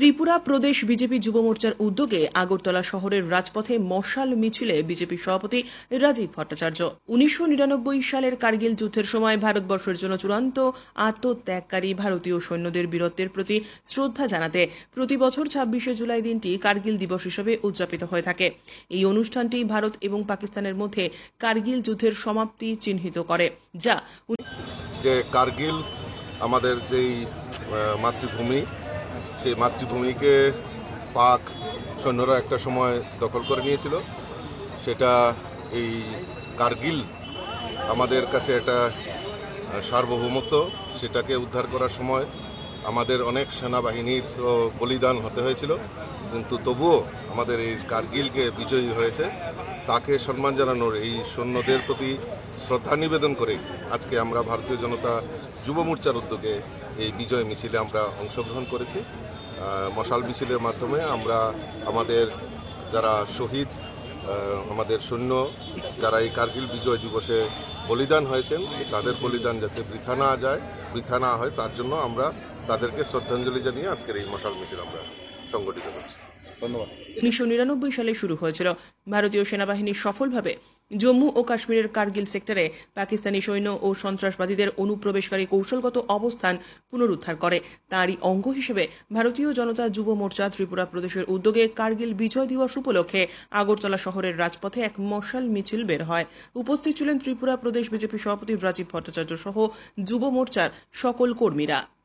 ত্রিপুরা প্রদেশ BJP যুব মোর্চার উদ্যোগে আগরতলা শহরের রাজপথে মশাল মিছিলে বিজেপি সভাপতি রাজীব ভট্টাচার্য। উনিশশো নিরানব্বই সালের কার্গিল যুদ্ধের সময় ভারতবর্ষের জন্য চূড়ান্ত আত্মত্যাগকারী ভারতীয় সৈন্যদের বীরত্বের প্রতি শ্রদ্ধা জানাতে প্রতি বছর ছাব্বিশে জুলাই দিনটি কার্গিল দিবস হিসেবে উদযাপিত হয়ে থাকে। এই অনুষ্ঠানটি ভারত এবং পাকিস্তানের মধ্যে কার্গিল যুদ্ধের সমাপ্তি চিহ্নিত করে, যা কার্গিল আমাদের যেই মাতৃভূমি সেই মাতৃভূমিকে পাক সৈন্যরা একটা সময় দখল করে নিয়েছিল। সেটা এই কার্গিল আমাদের কাছে একটা সার্বভৌমত্ব, সেটাকে উদ্ধার করার সময় আমাদের অনেক সেনাবাহিনীর বলিদান হতে হয়েছিল। কিন্তু তবুও আমাদের এই কার্গিলকে বিজয়ী হয়েছে। তাকে সম্মান জানানোর এই সৈন্যদের প্রতি শ্রদ্ধা নিবেদন করে আজকে আমরা ভারতীয় জনতা যুব মোর্চার উদ্যোগে এই বিজয় মিছিলে আমরা অংশগ্রহণ করেছি। মশাল মিছিলের মাধ্যমে আমরা আমাদের যারা শহীদ আমাদের সৈন্য, যারা এই কার্গিল বিজয় দিবসে বলিদান হয়েছেন, তাদের বলিদান যাতে বৃথা না যায়, বৃথা না হয়, তার জন্য আমরা তাদেরকে শ্রদ্ধাঞ্জলি জানিয়ে আজকের এই মশাল মিছিল আমরা সংগঠিত করছি। ধন্যবাদ। উনিশশো নিরানব্বই সালে শুরু হয়েছিল। ভারতীয় সেনাবাহিনী সফলভাবে জম্মু ও কাশ্মীরের কার্গিল সেক্টরে পাকিস্তানি সৈন্য ও সন্ত্রাসবাদীদের অনুপ্রবেশকারী কৌশলগত অবস্থান পুনরুদ্ধার করে। তারই অঙ্গ হিসেবে ভারতীয় জনতা যুব মোর্চা ত্রিপুরা প্রদেশের উদ্যোগে কার্গিল বিজয় দিবস উপলক্ষে আগরতলা শহরের রাজপথে এক মশাল মিছিল বের হয়। উপস্থিত ছিলেন ত্রিপুরা প্রদেশ বিজেপি সভাপতি রাজীব ভট্টাচার্য সহ যুব মোর্চার সকল কর্মীরা।